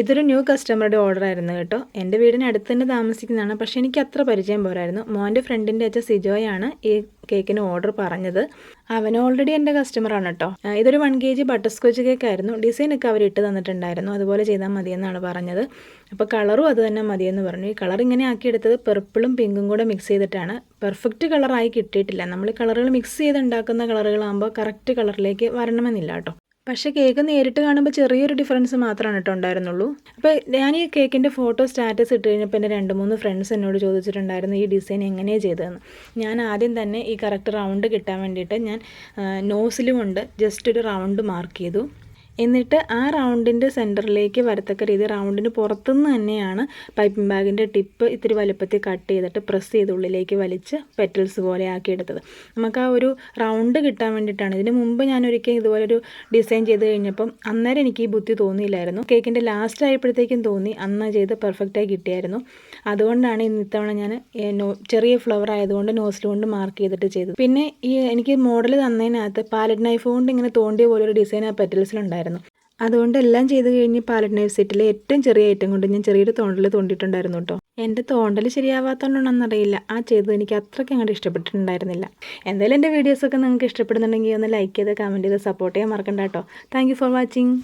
ഇതൊരു new കസ്റ്റമറുടെ order ആയിരുന്നു കേട്ടോ. എന്റെ വീടിന് അടുത്ത് തന്നെ താമസിക്കുന്നതാണ്. പക്ഷേ എനിക്ക് അത്ര പരിചയം പോരായിരുന്നു. മോന്റെ ഫ്രണ്ടിന്റെ അച്ഛൻ സിജോയാണ് ഈ കേക്കിന് ഓർഡർ പറഞ്ഞത്. അവൻ ഓൾറെഡി എന്റെ കസ്റ്റമറാണ് കേട്ടോ. ഇതൊരു one K G butterscotch cake ആയിരുന്നു ഡിസൈനൊക്കെ അവർ ഇട്ട് തന്നിട്ടുണ്ടായിരുന്നു. അതുപോലെ ചെയ്താൽ മതിയെന്നാണ് പറഞ്ഞത്. അപ്പോൾ കളറും അത് തന്നെ മതിയെന്ന് പറഞ്ഞു. ഈ കളർ ഇങ്ങനെ ആക്കിയെടുത്തത് പെർപ്പിളും പിങ്കും കൂടെ മിക്സ് ചെയ്തിട്ടാണ്. പെർഫെക്റ്റ് കളറായി കിട്ടിയിട്ടില്ല. നമ്മൾ കളറുകൾ മിക്സ് ചെയ്ത് ഉണ്ടാക്കുന്ന കളറുകളാകുമ്പോൾ കറക്റ്റ് കളറിലേക്ക് വരണമെന്നില്ല കേട്ടോ. പക്ഷേ കേക്ക് നേരിട്ട് കാണുമ്പോൾ ചെറിയൊരു ഡിഫറൻസ് മാത്രമാണ് കേട്ടോ ഉണ്ടായിരുന്നുള്ളൂ. അപ്പോൾ ഞാൻ ഈ കേക്കിന്റെ ഫോട്ടോ സ്റ്റാറ്റസ് ഇട്ട് കഴിഞ്ഞപ്പോൾ എന്റെ രണ്ട് മൂന്ന് ഫ്രണ്ട്സ് എന്നോട് ചോദിച്ചിട്ടുണ്ടായിരുന്നു ഈ ഡിസൈൻ എങ്ങനെയാണ് ചെയ്തതെന്ന്? ഞാൻ ആദ്യം തന്നെ ഈ കറക്റ്റ് റൗണ്ട് കിട്ടാൻ വേണ്ടിയിട്ട് ഞാൻ നോസിലും കൊണ്ട് ജസ്റ്റ് ഒരു റൗണ്ട് മാർക്ക് ചെയ്തു. എന്നിട്ട് ആ റൗണ്ടിന്റെ സെന്ററിലേക്ക് വരത്തക്ക രീതി റൗണ്ടിന് പുറത്തുനിന്ന് തന്നെയാണ് പൈപ്പിംഗ് ബാഗിന്റെ ടിപ്പ് ഇത്തിരി വലുപ്പത്തിൽ കട്ട് ചെയ്തിട്ട് പ്രസ് ചെയ്ത് ഉള്ളിലേക്ക് വലിച്ച് പെറ്റൽസ് പോലെ ആക്കിയെടുത്തത്. നമുക്ക് ആ ഒരു റൗണ്ട് കിട്ടാൻ വേണ്ടിയിട്ടാണ്. ഇതിന് മുമ്പ് ഞാൻ ഒരിക്കൽ ഇതുപോലൊരു ഡിസൈൻ ചെയ്ത് കഴിഞ്ഞപ്പം അന്നേരം എനിക്ക് ഈ ബുദ്ധി തോന്നിയില്ലായിരുന്നു. കേക്കിന്റെ ലാസ്റ്റ് ആയപ്പോഴത്തേക്കും തോന്നി അന്ന് ചെയ്ത് പെർഫെക്റ്റായി കിട്ടിയായിരുന്നു. അതുകൊണ്ടാണ് ഇന്ന് ഇത്തവണ ഞാൻ ചെറിയ ഫ്ലവർ ആയതുകൊണ്ട് നോസിൽ കൊണ്ട് മാർക്ക് ചെയ്തിട്ട് ചെയ്തത്. പിന്നെ ഈ എനിക്ക് മോഡൽ തന്നതിനകത്ത് പാലറ്റ് നൈഫ് കൊണ്ട് ഇങ്ങനെ തോണ്ടിയ പോലെ ഒരു ഡിസൈൻ ആ പെറ്റൽസിലുണ്ടായിരുന്നു അതുകൊണ്ട് എല്ലാം ചെയ്ത് കഴിഞ്ഞ് പാലറ്റ് നൈഫ് സെറ്റിലെ ഏറ്റവും ചെറിയ ഐറ്റം കൊണ്ട് ഞാൻ ചെറിയൊരു തോണ്ടൽ തോണ്ടിയിട്ടുണ്ടായിരുന്നു കേട്ടോ എന്റെ തോണ്ടൽ ശരിയാവാത്തതുകൊണ്ടാണെന്നറിയില്ല ആ ചെയ്തത് എനിക്ക് അത്രയ്ക്ക് അങ്ങോട്ട് ഇഷ്ടപ്പെട്ടിട്ടുണ്ടായിരുന്നില്ല. എന്തായാലും എന്റെ വീഡിയോസൊക്കെ നിങ്ങൾക്ക് ഇഷ്ടപ്പെടുന്നുണ്ടെങ്കിൽ ഒന്ന് ലൈക്ക് ചെയ്ത് കമന്റ് ചെയ്ത് സപ്പോർട്ട് ചെയ്യാൻ മറക്കണ്ട കേട്ടോ താങ്ക് ഫോർ വാച്ചിങ്